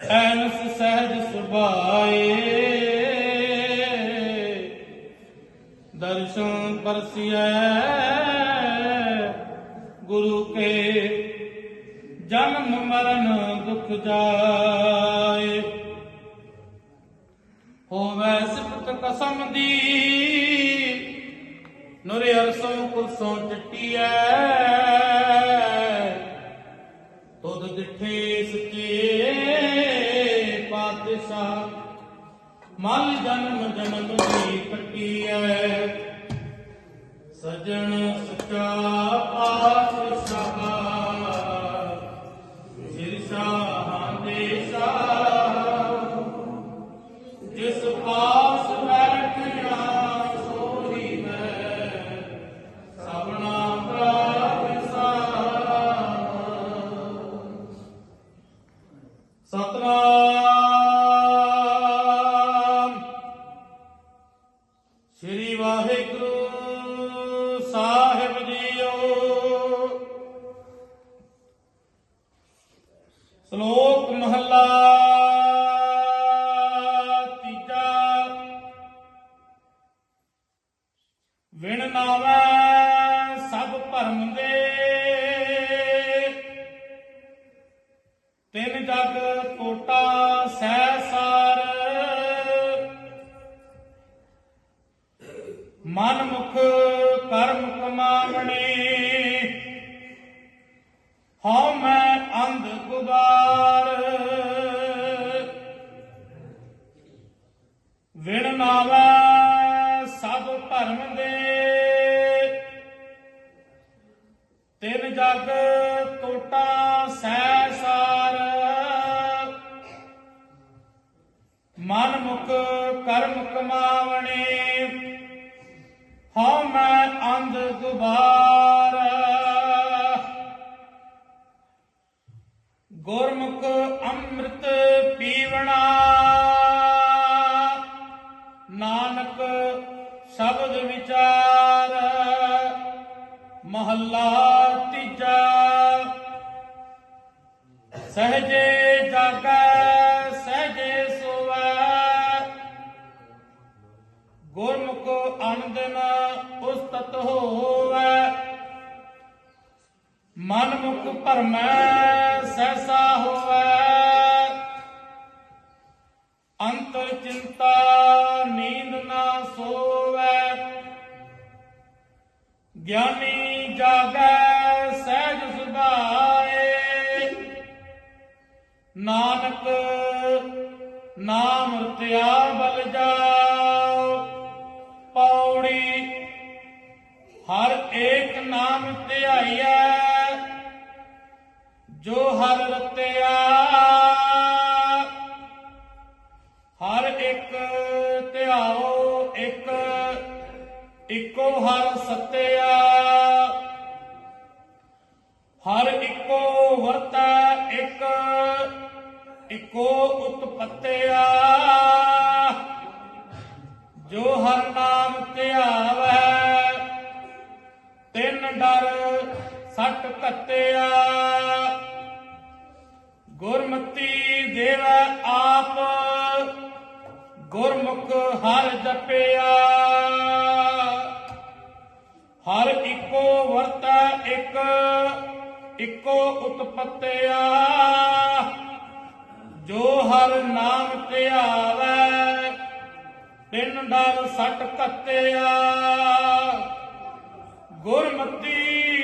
Ann's ਸਹਿਜ ਸੁਭਾਏ ਦਰਸ਼ਨ ਪਰਸਿਐ ਗੁਰੂ ਕੇ ਜਨਮ ਮਰਨ ਦੁਖ ਜਾਏ। ਹੋਵੇ ਸਿਫਤ ਕਸਮ ਦੀ ਨੁਰੇ ਅਰਸੋਂ ਕੁਲਸੋਂ ਚਟੀਐ। ਤੁਧ ਮਨ ਜਨਮ ਜਨਮ ਦੀ ਕੱਟੀਐ। ਸਜਣ ਸਚਾ ਪਾਤਸ਼ਾਹ ਸਿਰ ਸ਼ਾਹਾਂ ਦੇ ਸ਼ਾਹ। ਜਿਸ ਪਾਸ ਬੈਠਿਆ ਸੋਈ ਹੈ। ਸਭਨਾ ਪ੍ਰਾਪਤ ਸਾਰ ਸਤਨਾਮ ਸ੍ਰੀ ਵਾਹਿਗੁਰੂ ਸਾਹਿਬ ਜੀਓ। ਸ਼ਲੋਕ ਮਹਲਾ ਤੀਜਾ। ਵਿਣ ਨਾਵੈ ਸਭ ਭਰਮ ਦੇ ਮਨ ਮੁਖ ਕਰਮ ਕਮਾਵਣੇ ਹਉ ਮੈਂ ਅੰਧ ਗੁਬਾਰ ਵਿਣ ਨਾਵੈ ਸਭ ਭਰਮ ਦੇ। ਤਿੰਨ ਜਗ ਟੋਟਾ ਸੈ ਸਾਰ ਮਨ ਮੁਖ ਕਰਮ ਕਮਾਵਣੇ ਹਉ ਮੈਂ ਅੰਧ ਗੁਬਾਰ। ਗੁਰਮੁਖ ਅੰਮ੍ਰਿਤ ਪੀਵਣਾ। ਨਾਨਕ ਸ਼ਬਦ ਵਿਚਾਰ। ਮਹੱਲਾ ਤੀਜਾ। ਸਹਜੇ ਜਾਗਾ ਗੁਰਮੁਖ ਅਨੰਦਨ ਉਸਤਤ ਹੋਵੇ। ਮਨ ਮੁਖ ਭਰਮੈ ਸਹਿਸਾ ਹੋਵੈ। ਅੰਤਰ ਚਿੰਤਾ ਨੀਂਦ ਨਾ ਸੋਵੈ। ਗਿਆਨੀ ਜਾਗੈ ਸਹਿਜ ਸੁਭਾਏ ਨਾਨਕ ਨਾਮ ਰਤਿਆ ਨਾਮ ਧਿਆਈਐ, ਜੋ ਹਰ ਰਤਿਆ। ਹਰ ਇੱਕ ਧਿਆਓ, ਇੱਕ, ਇੱਕੋ ਹਰ ਸਤਿਆ। ਹਰ ਇੱਕੋ ਵਰਤੈ, ਇੱਕ, ਇੱਕੋ ਉਤਪਤਿਆ। ਜੋ ਹਰ ਨਾਮ ਧਿਆ ਸੱਟ ਗੁਰਮਤੀ ਦੇਵੈ ਆਪ, ਗੁਰਮੁਖ ਹਰ ਜਪਿਆ। ਹਰ ਇੱਕੋ ਵਰਤੈ ਇੱਕ, ਇੱਕੋ ਉਤਪਤਿਆ। ਜੋ ਹਰ ਨਾਮ ਧਿਆਵੈ, ਤਿੰਨ ਡਰ ਸੱਟ ਕੱਤਿਆ ਗੁਰਮਤੀ